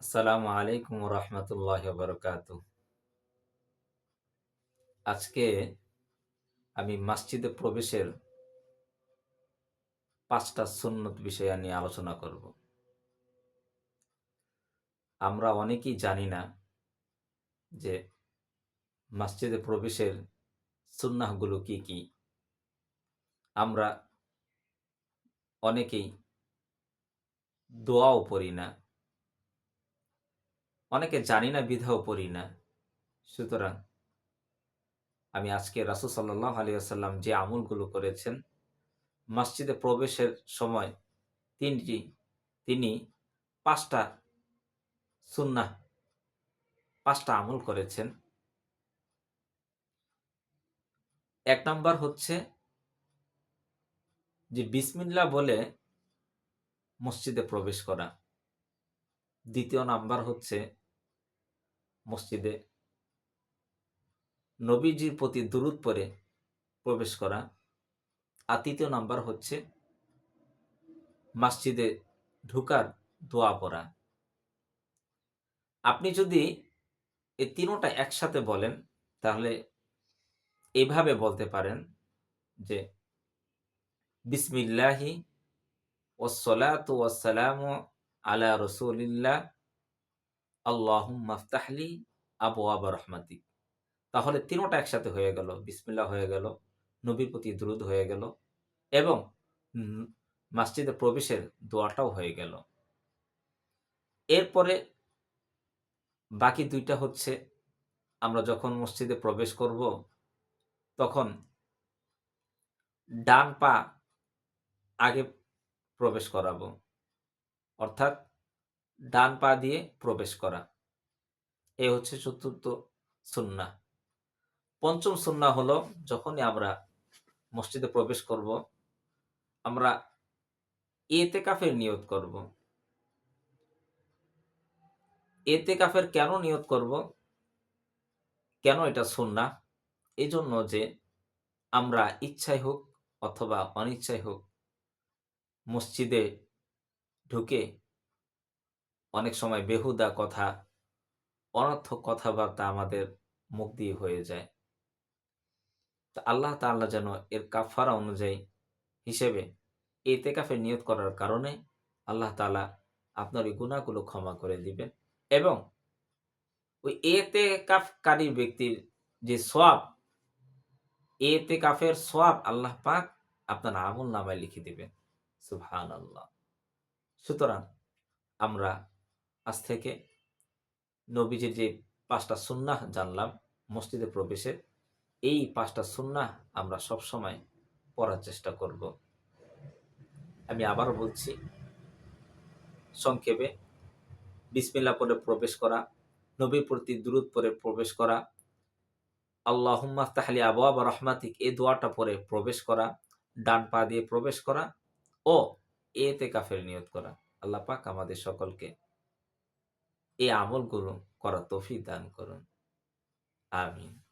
আসসালামু আলাইকুম রহমতুল্লাহ বরকাত আজকে আমি মসজিদে প্রবেশের পাঁচটা সুন্নত বিষয় নিয়ে আলোচনা করব। আমরা অনেকেই জানি না যে মসজিদে প্রবেশের সুন্নাহগুলো কি কি। আমরা অনেকেই দোয়াও পড়ি না অনেকে জানি না বিধাও পড়ি না। সুতরাং আমি আজকে রাসুল সাল্লাহ আলী আসাল্লাম যে আমলগুলো করেছেন, মসজিদে প্রবেশের সময় তিনটি, তিনি পাঁচটা সুন্না পাঁচটা আমল করেছেন। এক নম্বর হচ্ছে যে বিসমিল্লা বলে মসজিদে প্রবেশ করা। দ্বিতীয় নাম্বার হচ্ছে মসজিদে নবীজির প্রতি দুরুদ পরে প্রবেশ করা। আর তৃতীয় নাম্বার হচ্ছে মসজিদে ঢুকার দোয়া পড়া। আপনি যদি এই তিনোটা একসাথে বলেন, তাহলে এভাবে বলতে পারেন যে, বিসমিল্লাহি ওসলাত ওয়াসালাম আলা রসুলিল্লাহ আল্লাহ মাফতাহলি আবু আবা রহমাতিক। তাহলে তিনোটা একসাথে হয়ে গেল বিসমিল্লা হয়ে গেল, নবীর প্রতি দ্রুদ হয়ে গেল এবং মসজিদে প্রবেশের দোয়াটাও হয়ে গেল। এরপরে বাকি দুইটা হচ্ছে, আমরা যখন মসজিদে প্রবেশ করব, তখন ডান পা আগে প্রবেশ করাবো। অর্থাৎ ডান পা দিয়ে প্রবেশ করা। এ হচ্ছে চতুর্থ সুন্না। পঞ্চম সুন্না হলো যখনই আমরা মসজিদে প্রবেশ করব, আমরা এতে কাফের নিয়ত করব। এতে কাফের কেন নিয়ত করব? কেন এটা সুন্না? এই জন্য যে আমরা ইচ্ছাই হোক অথবা অনিচ্ছাই হোক মসজিদে ঢুকে অনেক সময় বেহুদা কথা, অনর্থক কথাবার্তা আমাদের মুখ দিয়ে হয়ে যায়। তা আল্লাহ তাল্লাহ যেন এর কাফারা অনুযায়ী হিসেবে এই তেকাফে নিয়ত করার কারণে আল্লাহ তালা আপনার ওই গুণাগুলো ক্ষমা করে দিবেন এবং ওই এতে কাফকারী ব্যক্তির যে সোয়াব এতে কাফের সোয়াব আল্লাহ পাক আপনার আমল নামায় লিখে দিবেন। সুবহান আল্লাহ সুতরাং আমরা আজ থেকে নবীজির যে পাঁচটা সুন্নাহ জানলাম মসজিদে প্রবেশের এই পাঁচটা সুন্নাহ আমরা সব সময় পড়ার চেষ্টা করব। আমি আবারও বলছি, সংক্ষেপে বিসমিল্লা পরে প্রবেশ করা, নবীর প্রতি দূরত পরে প্রবেশ করা আল্লাহ তাহলে আবহাওয়া রহমাতিক, এই দোয়াটা পরে প্রবেশ করা, ডান পা দিয়ে প্রবেশ করা, ও এতে কাফের নিয়ত করা। আল্লাহ পাক আমাদের সকলকে এই আমলগুলো করা তফি দান করুন। আমিন।